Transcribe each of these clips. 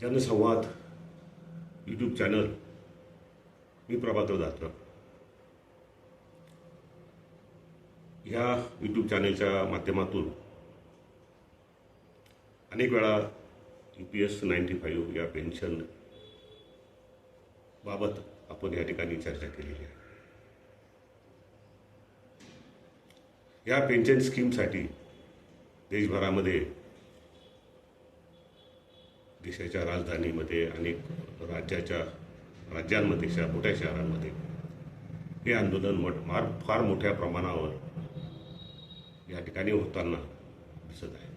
जनसंवाद YouTube channel मी प्रभाकर दात्र. ह्या यूट्यूब चॅनलच्या माध्यमातून अनेक वेळा U P S ninety five या पेन्शन बाबत आपण या ठिकाणी चर्चा केलेली आहे. या पेन्शन स्कीमसाठी देशभरामध्ये देशाच्या राजधानीमध्ये अनेक राज्याच्या राज्यांमध्ये शा मोठ्या शहरांमध्ये. हे आंदोलन मट फार फार मोठ्या प्रमाणावर या ठिकाणी होताना दिसत आहे.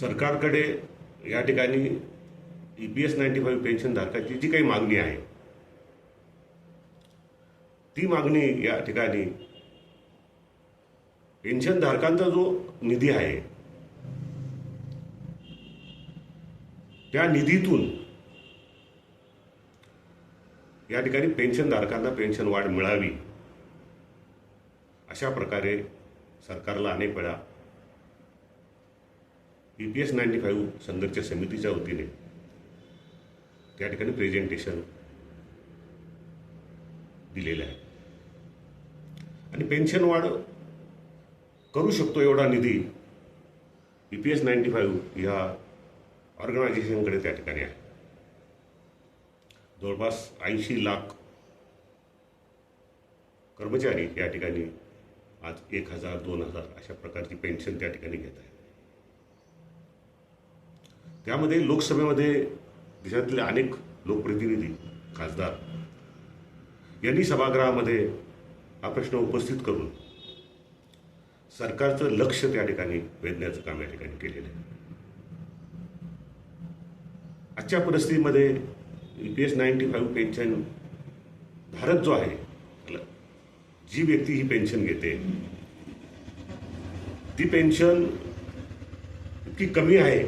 सरकारकडे या ठिकाणी E P S ninety five पेन्शनधारकाची जी काही मागणी आहे ती मागणी या ठिकाणी पेन्शनधारकांचा जो निधी आहे त्या निधीतून या ठिकाणी पेन्शनधारकांना पेन्शन वाढ मिळावी अशा प्रकारे सरकारला अनेक वेळा E P S ninety five संघर्ष समितीच्या वतीने त्या ठिकाणी प्रेझेंटेशन दिलेलं आहे. आणि पेन्शन वाढ करू शकतो एवढा निधी E P S ninety five ह्या ऑर्गनायझेशनकडे त्या ठिकाणी आहे. जवळपास ऐंशी लाख कर्मचारी या ठिकाणी आज एक हजार दोन हजार अशा प्रकारची पेन्शन त्या ठिकाणी घेत आहेत. त्यामध्ये लोकसभेमध्ये देशातले अनेक लोकप्रतिनिधी खासदार यांनी सभागृहामध्ये हा प्रश्न उपस्थित करून सरकारचं लक्ष त्या ठिकाणी वेधण्याचं काम या ठिकाणी केलेलं आहे. आजच्या परिस्थितीमध्ये U P S ninety five pension धारक जो आहे जी व्यक्ती ही पेन्शन घेते ती पेन्शन इतकी कमी आहे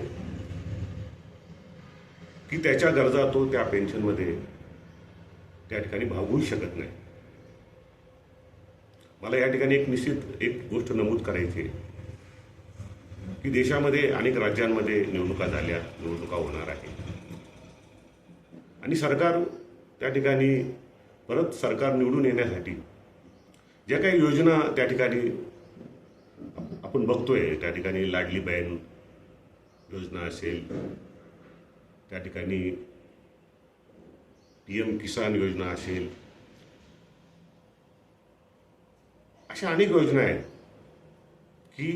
की त्याच्या गरजा तो त्या पेन्शनमध्ये त्या ठिकाणी भागवू शकत नाही. मला या ठिकाणी एक निश्चित एक गोष्ट नमूद करायची आहे की देशामध्ये अनेक राज्यांमध्ये निवडणुका झाल्या निवडणुका होणार आहे आणि सरकार त्या ठिकाणी परत सरकार निवडून येण्यासाठी ज्या काही योजना त्या ठिकाणी आपण बघतोय त्या ठिकाणी लाडली बहीण योजना असेल त्या ठिकाणी पी एम किसान योजना असेल अशा अनेक योजना आहेत की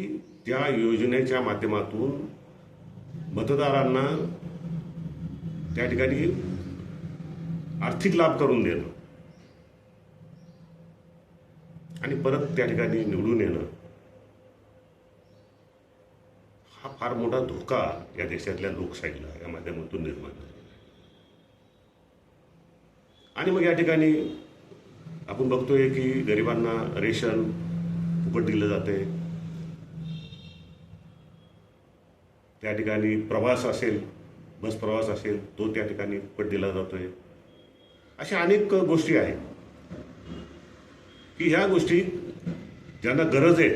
त्या योजनेच्या माध्यमातून मतदारांना त्या ठिकाणी आर्थिक लाभ करून देणं. आणि परत त्या ठिकाणी निवडून येणं. हा फार मोठा धोका या देशातल्या लोकशाहीला या माध्यमातून निर्माण झालेला आहे. आणि मग या ठिकाणी आपण बघतोय की गरिबांना रेशन फुकट दिलं जाते त्या ठिकाणी प्रवास असेल बस प्रवास असेल तो त्या ठिकाणी फुकट दिला जातोय. अशा अनेक गोष्टी आहेत. की ह्या गोष्टी ज्यांना गरज आहे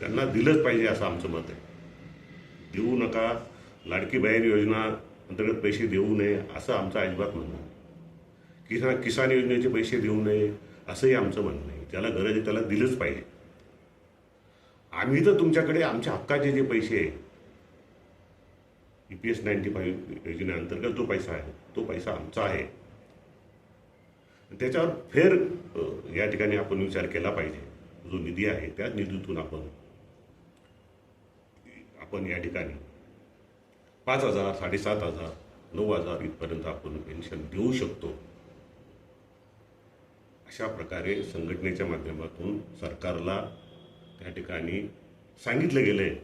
त्यांना दिलंच पाहिजे असं आमचं मत आहे. देऊ नका लाडकी बाहेर योजना अंतर्गत पैसे देऊ नये असं आमचं अजिबात म्हणणं आहे. किसान किसान योजनेचे पैसे देऊ नये असंही आमचं म्हणणं आहे ज्याला गरज आहे त्याला दिलंच पाहिजे. आम्ही तर तुमच्याकडे आमच्या हक्काचे जे पैसे आहे E P S ninety five योजनेअंतर्गत जो पैसा आहे तो पैसा आमचा आहे. त्याच्यावर फेर या ठिकाणी आपण विचार केला पाहिजे. जो निधी आहे त्या निधीतून आपण आपण या ठिकाणी पाच हजार साडेसात हजार नऊ हजार इथपर्यंत आपण पेन्शन देऊ शकतो. अशा प्रकारे संघटनेच्या माध्यमातून सरकारला त्या ठिकाणी सांगितलं गेलं आहे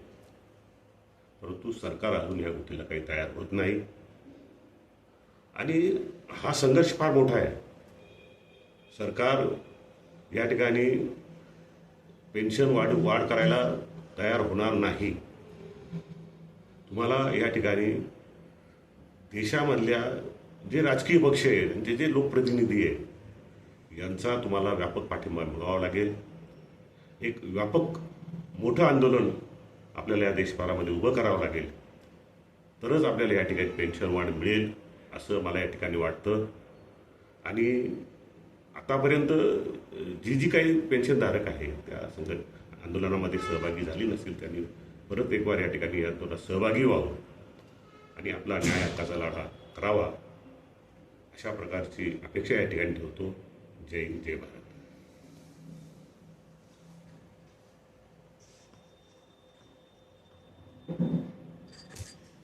परंतु सरकार अजून या गोष्टीला काही तयार होत नाही. आणि हा संघर्ष फार मोठा आहे. सरकार या ठिकाणी पेन्शन वाढ वाढ करायला तयार होणार नाही. तुम्हाला या ठिकाणी देशामधल्या जे राजकीय पक्ष आहेत त्यांचे जे लोकप्रतिनिधी आहे यांचा तुम्हाला व्यापक पाठिंबा मिळवावा लागेल. एक व्यापक मोठं आंदोलन आपल्याला या देशभरामध्ये उभं करावं लागेल. तरच आपल्याला या ठिकाणी पेन्शन वाढ मिळेल असं मला या ठिकाणी वाटतं. आणि आतापर्यंत जी जी काही पेन्शनधारक आहे त्या संघ आंदोलनामध्ये सहभागी झाली नसेल त्यांनी परत एक वार या ठिकाणी या आंदोलनात सहभागी व्हावं आणि आपला न्याय हक्काचा लढा करावा अशा प्रकारची अपेक्षा या ठिकाणी ठेवतो. जय हिंद जय भारत.